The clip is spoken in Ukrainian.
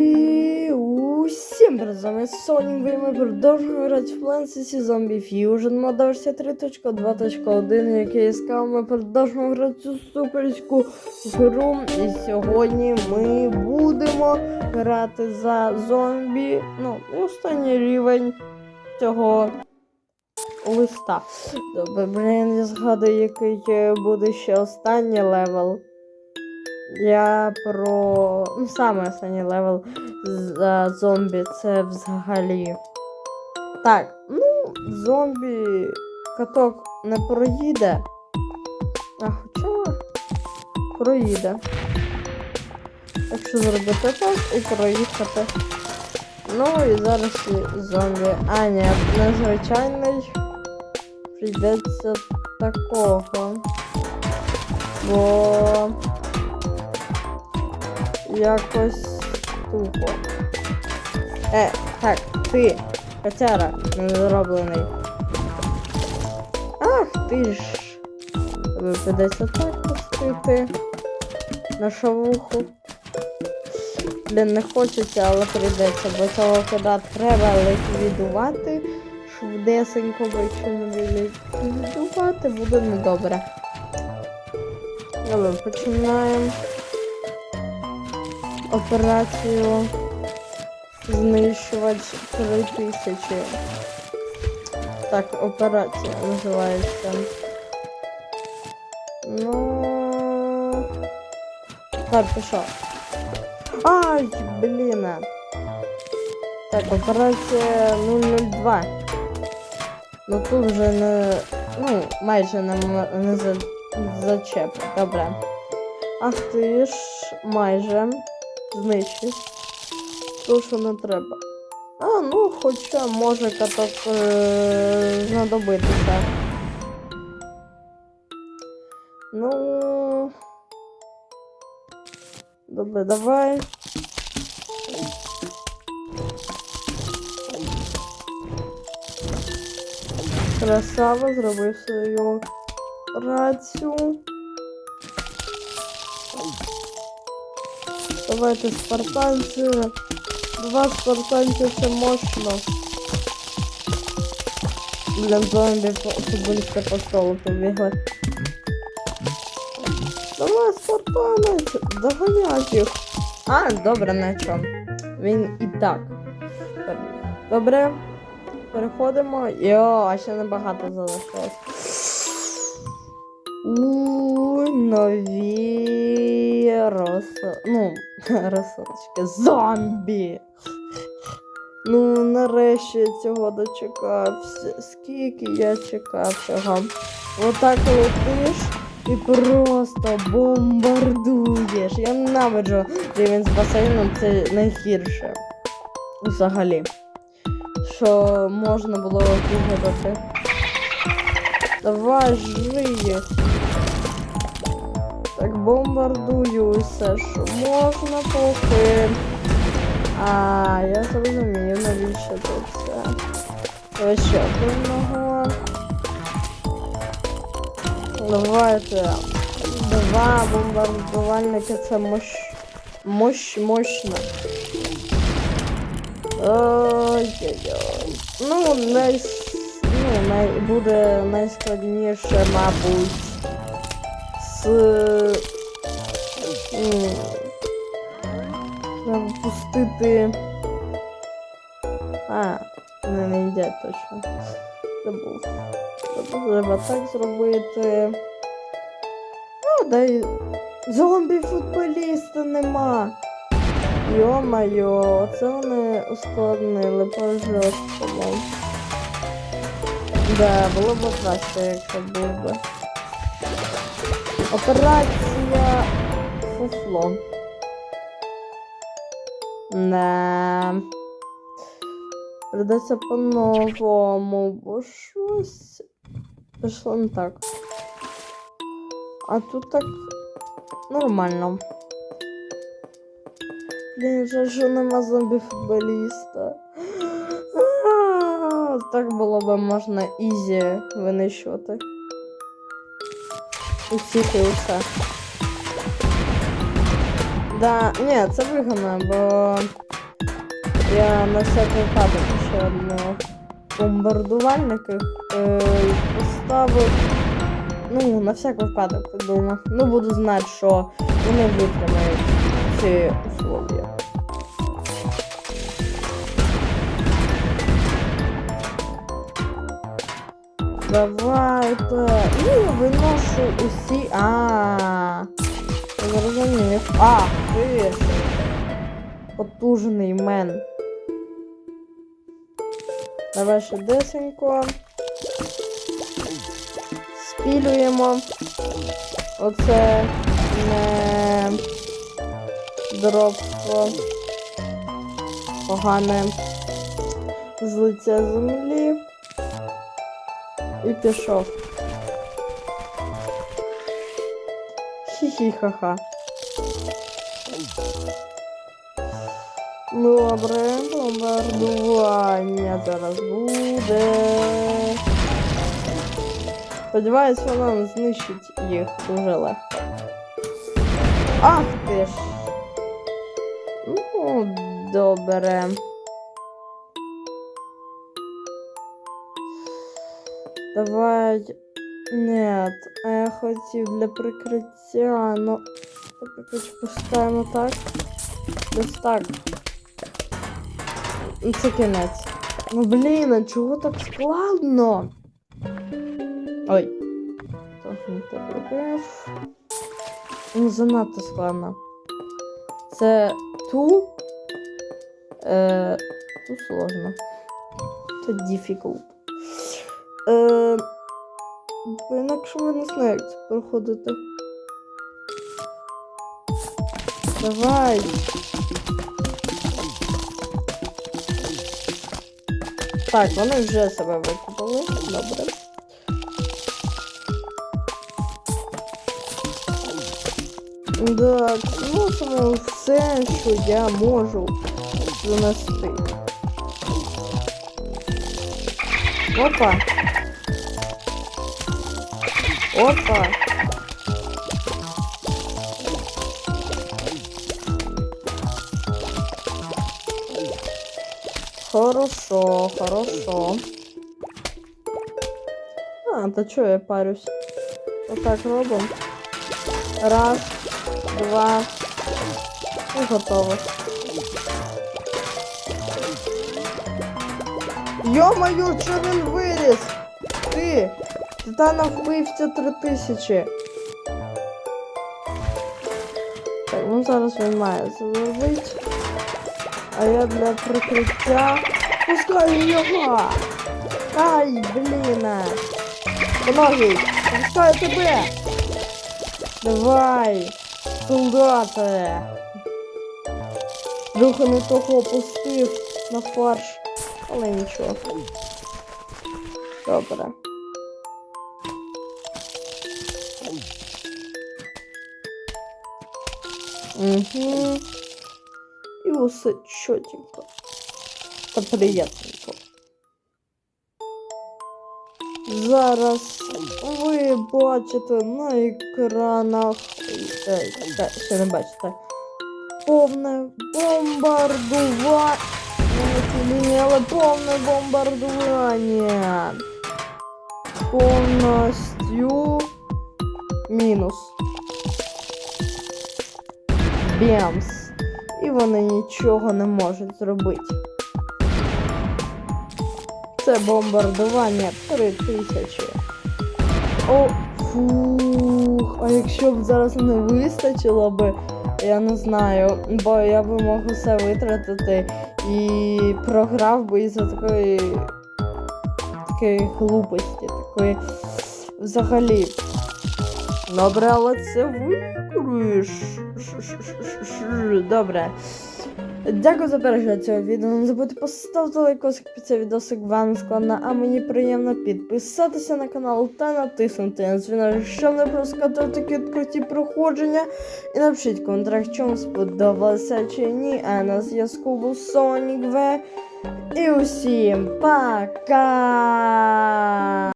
Усім привіт, з вами Сонік, і ми продовжуємо грати в Plants. Zombie Fusion версія 3.2.1, який сказав, ми продовжуємо грати цю суперську гру. І сьогодні ми будемо грати за зомбі, ну, останній рівень цього листа. Добре, блін, я згадую, який буде ще останній левел. Я про. Ну, саме останній левел за зомбі це взагалі. Так, ну, зомбі каток не проїде. А хоча проїде. Якщо зробити так і проїхати. Ну і зараз і зомбі. А, ні, незвичайний. Прийдеться такого. Бо якось тупо. Е, так, ти, котяра, незроблений. Ах ти ж. Тобі придеться так пустити. На шавуху. Блін, не хочеться, але прийдеться, бо цього кода треба ліквідувати. Швидесенько, бо якщо не ліквідувати, буде недобре. Добре, починаємо операцію знищувач 3000. Так, операція називається. Ну. Так, пішов. Ай, блін. Так, операція 002. Ну тут вже не. Ну, майже не, не за, зачеп. Добре. Ах ти ж майже знищив. То, що не треба. А, ну, хоча може каток е- знадобитися. Ну. Добре, давай. Красава, зробив свою працю. Давайте спартанці. Два спартанці це мощно. Блін, зомбі футболісти по столу побігли. Давай, спартанець, доганять їх. А, добре, на чому. Він і так. Добре. Переходимо. Йо, а ще небагато залишилось. У нові рос... Ну, розсилочки. Зомбі. Ну, нарешті я цього дочекався. Скільки я чекав цього. Отак летиш і просто бомбардуєш. Я ненавиджу рівень з басейном, це найгірше. Взагалі. Що можна було вигадати. Давай їх. Так бомбардую все, що можна поки. А, я зрозумів, навіщо тут це. Ось ще одного. Давайте. Два бомбардувальники це мощ. Мощ, мощно. Ой-ой-ой. Ну, най... ну, най... буде найскладніше, мабуть. М, Треба пустити. А, вони не їдять точно. Забув. Треба так зробити. А, дай. Зомбі-футболіста нема. Йо-майо, це вони ускладнили по жорсткому. Да, було б краще, якщо був би. Операція фуфло. Не. Придеться по-новому, бо щось пішло не так. А тут так нормально. Блін, жаль, що нема зомбі-футболіста. Так було б можна ізі винищувати. Усіх і усе. Да, ні, це вигано, бо я на всякий випадок ще одного бомбардувальника е, поставив. Ну, на всяк випадок думаю. Ну, буду знати, що вони витримають ці условия. Давайте. І виношу усі. А. Зрозумів. А, ти. Потужний мен. Давай ще десенько. Спілюємо. Оце не дробство. Погане злиття землі. І пішов. Хі-хі-ха-ха. Добре, бомбардування зараз буде. Сподіваюсь, вона знищить їх дуже легко. Ах ти ж. Ну, добре. Давай. Нет, а я хотів для прикриття, ну. Так, поставимо так. Десь так. Ну, Це кінець. Ну блін, а чого так складно? Ой. Так, не так робив. Ну, занадто складно. Це ту. Е, ту сложно. Це difficult. Е, бо інакше ми не знаю, як це проходити. Давай. Так, вони вже себе викупили. Добре. Так, зносимо все, що я можу занести. Опа. Опа. Хорошо, хорошо. А, то чё я парюсь? Вот так робимо. Раз, два. І готово. Йо-моє, що він виріс? Ти! Титана вбивця 3000. Так, ну зараз він має зробити. А я для прикриття пускаю його. Ай, блін. Помогай, пускаю тебе. Давай, солдати. Трохи не того опустив на фарш, але нічого. Добре. Угу. І усе чотенько. Та приємненько. Зараз ви бачите на екранах. Ой, е, чекай, ще не бачите. Повне бомбардування. Ні, але повне бомбардування. Повністю мінус. Бемс. І вони нічого не можуть зробити. Це бомбардування 3000. О, фух. А якщо б зараз не вистачило би, я не знаю, бо я би мог усе витратити і програв би із-за такої такої глупості, такої взагалі. Добре, але це виграєш. Добре. Дякую за перегляд цього відео. Не забудьте поставити лайкосик під цей відосик, вам складно, а мені приємно підписатися на канал та натиснути на дзвінок, щоб не пропускати такі круті проходження. І напишіть в коментарях, чому сподобалося чи ні. А на зв'язку був Sonic V. І усім пока!